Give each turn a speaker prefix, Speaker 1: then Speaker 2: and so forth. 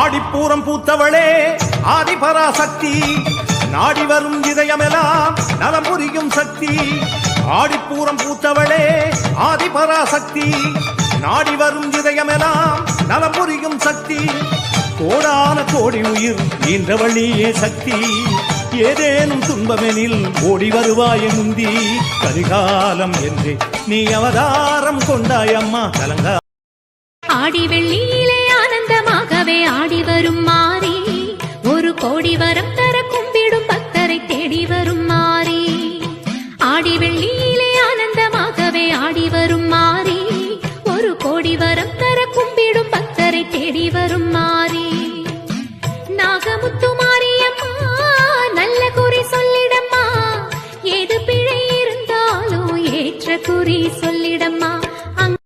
Speaker 1: ஆடிப்பூரம் பூத்தவளே ஆதிபராசக்தி. நாடி வரும் இதயமெல்லாம் நலம் புரியும் சக்தி. ஆடிப்பூரம் பூத்தவளே ஆதிபராசக்தி. நாடி வரும் இதயமெல்லாம் நலம் புரியும் சக்தி. கோடான கோடி உயிர் ஈன்றவழியே சக்தி. ஏதேனும் துன்பமெனில் ஓடி வருவாய முந்தி. கரிகாலம் என்று நீ அவதாரம் கொண்டாயம்மா கலங்கா
Speaker 2: ஆடி வெள்ளியிலே ஆனந்தமாகவே ஆடி வரும் மாறி ஒரு கோடி வரம் தர கும்பிடும் பக்தரை தேடி வரும் மாறி. ஆடி வெள்ளியிலே ஆனந்தமாகவே ஆடி வரும் மாறி ஒரு கோடி வரம் தர கும்பிடும் பக்தரை தேடி வரும் மாறி. நாகமுத்து மாரியம்மா நல்ல குறி சொல்லிடம்மா. ஏது பிழை இருந்தாலும் ஏற்ற குறி சொல்லிடம்மா. அங்க